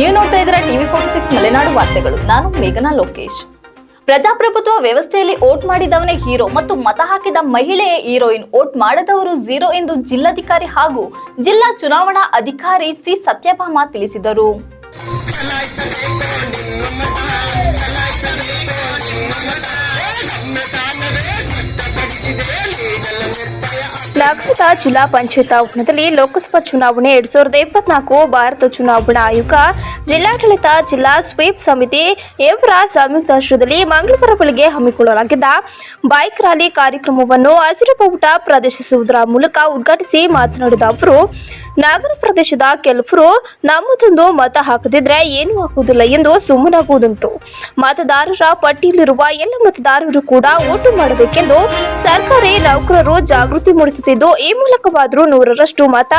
ನೀವು ನೋಡ್ತಾ ಇದ್ದೀರಾ ಟಿವಿ ಫೋರ್ಟಿ ಸಿಕ್ಸ್ ಮಲೆನಾಡು ವಾರ್ತೆಗಳು. ನಾನು ಮೇಘನಾ ಲೋಕೇಶ್. ಪ್ರಜಾಪ್ರಭುತ್ವ ವ್ಯವಸ್ಥೆಯಲ್ಲಿ ಓಟ್ ಮಾಡಿದವನೇ ಹೀರೋ ಮತ್ತು ಮತ ಹಾಕಿದ ಮಹಿಳೆಯೇ ಹೀರೋಯಿನ್. ಓಟ್ ಮಾಡದವರು ಝೀರೋ ಎಂದು ಜಿಲ್ಲಾಧಿಕಾರಿ ಹಾಗೂ ಜಿಲ್ಲಾ ಚುನಾವಣಾ ಅಧಿಕಾರಿ ಸಿ. ಸತ್ಯಭಾಮ ತಿಳಿಸಿದರು. ನಗರದ ಜಿಲ್ಲಾ ಪಂಚಾಯತ್ ಆವರಣದಲ್ಲಿ ಲೋಕಸಭಾ ಚುನಾವಣೆ ಎರಡ್ ಸಾವಿರದ ಇಪ್ಪತ್ನಾಲ್ಕು ಭಾರತ ಚುನಾವಣಾ ಆಯೋಗ, ಜಿಲ್ಲಾಡಳಿತ, ಜಿಲ್ಲಾ ಸ್ವೀಪ್ ಸಮಿತಿ ಇವರ ಸಂಯುಕ್ತಾಶ್ರಯದಲ್ಲಿ ಮಂಗಳವಾರ ಬೆಳಗ್ಗೆ ಹಮ್ಮಿಕೊಳ್ಳಲಾಗಿದ್ದ ಬೈಕ್ ರ್ಯಾಲಿ ಕಾರ್ಯಕ್ರಮವನ್ನು ಹಸಿರು ಬಾವುಟ ಪ್ರದರ್ಶಿಸುವುದರ ಮೂಲಕ ಉದ್ಘಾಟಿಸಿ ಮಾತನಾಡಿದ ಅವರು ನಗರ ಪ್ರದೇಶದ ಕೆಲವರು ನಮ್ಮದೊಂದು ಮತ ಹಾಕದಿದ್ರೆ ಏನೂ ಹಾಕುವುದಿಲ್ಲ ಎಂದು ಸುಮ್ಮನಾಗುವುದುಂಟು. ಮತದಾರರ ಪಟ್ಟಿಯಲ್ಲಿರುವ ಎಲ್ಲ ಮತದಾರರು ಕೂಡ ಓಟು ಮಾಡಬೇಕೆಂದು ಸರ್ಕಾರಿ ನೌಕರರು ಜಾಗೃತಿ ಮೂಡಿಸುತ್ತಿದ್ದು, ಈ ಮೂಲಕವಾದರೂ ನೂರರಷ್ಟು ಮತ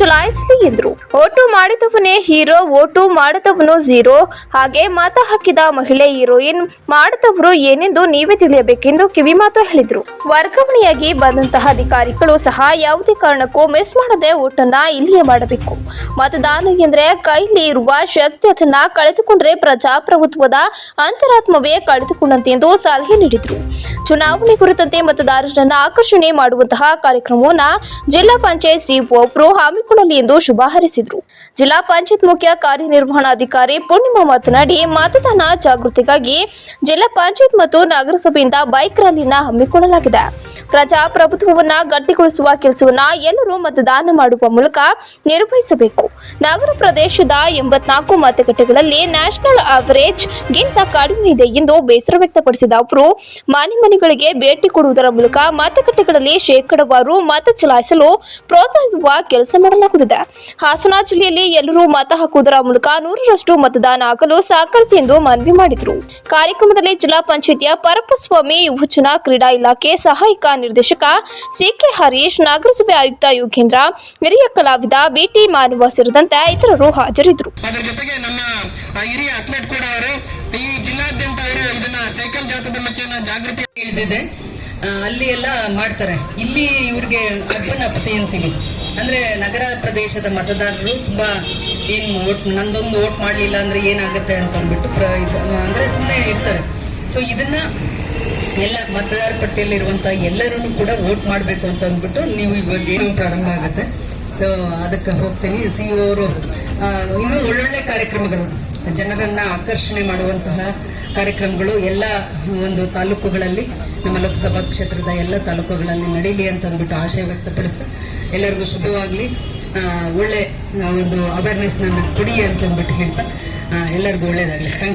ಚಲಾಯಿಸಲಿ ಎಂದರು. ಓಟು ಮಾಡಿದವನೇ ಹೀರೋ, ಓಟು ಮಾಡದವನು ಝೀರೋ. ಹಾಗೆ ಮತ ಹಾಕಿದ ಮಹಿಳೆ ಹೀರೋಯಿನ್ ಮಾಡದವರು ಏನೆಂದು ನೀವೇ ತಿಳಿಯಬೇಕೆಂದು ಕಿವಿಮಾತು ಹೇಳಿದರು. ವರ್ಗಾವಣೆಯಾಗಿ ಬಂದಂತಹ ಅಧಿಕಾರಿಗಳು ಸಹ ಯಾವುದೇ ಕಾರಣಕ್ಕೂ ಮಿಸ್ ಮಾಡದೆ ಓಟನ್ನ ಇಲ್ಲಿಯೇ ಮಾಡಬೇಕು. ಮತದಾನ ಎಂದ್ರೆ ಕೈಲಿ ಇರುವ ಶಕ್ತಿ ಅದನ್ನ ಕಳೆದುಕೊಂಡ್ರೆ ಪ್ರಜಾಪ್ರಭುತ್ವದ ಅಂತರಾತ್ಮವೇ ಕಳೆದುಕೊಂಡಂತೆ ಎಂದು ಸಲಹೆ ನೀಡಿದರು. ಚುನಾವಣೆ ಕುರಿತಂತೆ ಮತದಾರರನ್ನ ಆಕರ್ಷಣೆ ಮಾಡುವಂತಹ ಕಾರ್ಯಕ್ರಮವನ್ನ ಜಿಲ್ಲಾ ಪಂಚಾಯತ್ ಸಿಇಒ ಪ್ರೊ ಹಮ್ಮಿಕೊಳ್ಳಲಿ ಎಂದು ಶುಭ ಹಾರೈಸಿದರು. ಜಿಲ್ಲಾ ಪಂಚಾಯತ್ ಮುಖ್ಯ ಕಾರ್ಯನಿರ್ವಹಣಾಧಿಕಾರಿ ಪೂರ್ಣಿಮಾ ಮಾತನಾಡಿ, ಮತದಾನ ಜಾಗೃತಿಗಾಗಿ ಜಿಲ್ಲಾ ಪಂಚಾಯತ್ ಮತ್ತು ನಗರಸಭೆಯಿಂದ ಬೈಕ್ ರ್ಯಾಲಿನ ಹಮ್ಮಿಕೊಳ್ಳಲಾಗಿದೆ. ಪ್ರಜಾಪ್ರಭುತ್ವವನ್ನ ಗಟ್ಟಿಗೊಳಿಸುವ ಕೆಲಸವನ್ನ ಎಲ್ಲರೂ ಮತದಾನ ಮಾಡುವ ಮೂಲಕ ನಿರ್ವಹಿಸಬೇಕು. ನಗರ ಪ್ರದೇಶದ ಎಂಬತ್ನಾಲ್ಕು ಮತಗಟ್ಟೆಗಳಲ್ಲಿ ನ್ಯಾಷನಲ್ ಆವರೇಜ್ ಗಿಂತ ಕಡಿಮೆ ಇದೆ ಎಂದು ಬೇಸರ ವ್ಯಕ್ತಪಡಿಸಿದ ಅವರು ಮನೆ ಮನೆಗಳಿಗೆ ಭೇಟಿ ಕೊಡುವುದರ ಮೂಲಕ ಮತಗಟ್ಟೆಗಳಲ್ಲಿ ಶೇಕಡವಾರು ಮತ ಚಲಾಯಿಸಲು ಪ್ರೋತ್ಸಾಹಿಸುವ ಕೆಲಸ ಮಾಡಲಾಗುತ್ತಿದೆ. ಹಾಸನ ಜಿಲ್ಲೆಯಲ್ಲಿ ಎಲ್ಲರೂ ಮತ ಹಾಕುವುದರ ಮೂಲಕ ನೂರರಷ್ಟು ಮತದಾನ ಆಗಲು ಸಹಕರಿಸಿ ಎಂದು ಮನವಿ ಮಾಡಿದರು. ಕಾರ್ಯಕ್ರಮದಲ್ಲಿ ಜಿಲ್ಲಾ ಪಂಚಾಯಿತಿಯ ಪರಪಸ್ವಾಮಿ ಯುವಜನ ಕ್ರೀಡಾ ಇಲಾಖೆ ಸಹಾಯಕ ನಿರ್ದೇಶಕ ಸಿಕೆ ಹರೀಶ್, ನಗರಸಭೆ ಆಯುಕ್ತ ಯೋಗೇಂದ್ರ, ಹಿರಿಯ ಕಲಾವಿದ ಬಿಟಿ ಮಾನವ ಸೇರಿದಂತೆ ಇತರರು ಹಾಜರಿದ್ದರು. ಅದರ ಜೊತೆಗೆ ನಮ್ಮ ಹಿರಿಯ ಅಥ್ಲೆಟ್ ಕೂಡ ಅವರು ಈ ಜಿಲ್ಲಾದ್ಯಂತ ಅವರು ಇದನ್ನ ಸೈಕಲ್ ಜಾಥದ ಮುಖೇನ ಜಾಗೃತಿ ಇಳಿದಿದೆ ಅಲ್ಲಿ ಎಲ್ಲ ಮಾಡ್ತಾರೆ. ಇಲ್ಲಿ ಇವ್ರಿಗೆ ಅಪ್ಪನಪ್ಪತೆ ಅಂತೀವಿ. ಅಂದ್ರೆ ನಗರ ಪ್ರದೇಶದ ಮತದಾರರು ತುಂಬಾ ಏನು ಓಟ್ ನಂದೊಂದು ಓಟ್ ಮಾಡಲಿಲ್ಲ ಅಂದ್ರೆ ಏನಾಗುತ್ತೆ ಅಂತ ಅಂದ್ಬಿಟ್ಟು ಪ್ರ ಇದು ಅಂದ್ರೆ ಸುಮ್ಮನೆ ಇರ್ತಾರೆ. ಸೊ ಇದನ್ನ ಎಲ್ಲ ಮತದಾರ ಪಟ್ಟಿಯಲ್ಲಿರುವಂಥ ಎಲ್ಲರೂ ಕೂಡ ವೋಟ್ ಮಾಡಬೇಕು ಅಂತ ಅಂದ್ಬಿಟ್ಟು ನೀವು ಇವಾಗ ಏನು ಪ್ರಾರಂಭ ಆಗುತ್ತೆ? ಸೊ ಅದಕ್ಕೆ ಹೋಗ್ತೀನಿ. ಸಿ ಅವರು ಇನ್ನೂ ಒಳ್ಳೊಳ್ಳೆ ಕಾರ್ಯಕ್ರಮಗಳು, ಜನರನ್ನು ಆಕರ್ಷಣೆ ಮಾಡುವಂತಹ ಕಾರ್ಯಕ್ರಮಗಳು ಎಲ್ಲ ಒಂದು ತಾಲೂಕುಗಳಲ್ಲಿ, ನಮ್ಮ ಲೋಕಸಭಾ ಕ್ಷೇತ್ರದ ಎಲ್ಲ ತಾಲೂಕುಗಳಲ್ಲಿ ನಡೀಲಿ ಅಂತ ಅಂದ್ಬಿಟ್ಟು ಆಶಯ ವ್ಯಕ್ತಪಡಿಸ್ತಾ, ಎಲ್ಲರಿಗೂ ಶುಭವಾಗಲಿ. ಒಳ್ಳೆ ಒಂದು ಅವೇರ್ನೆಸ್ನ ಕೊಡಿ ಅಂತ ಅಂದ್ಬಿಟ್ಟು ಹೇಳ್ತಾ ಎಲ್ಲರಿಗೂ ಒಳ್ಳೆಯದಾಗಲಿ ಥ್ಯಾಂಕ್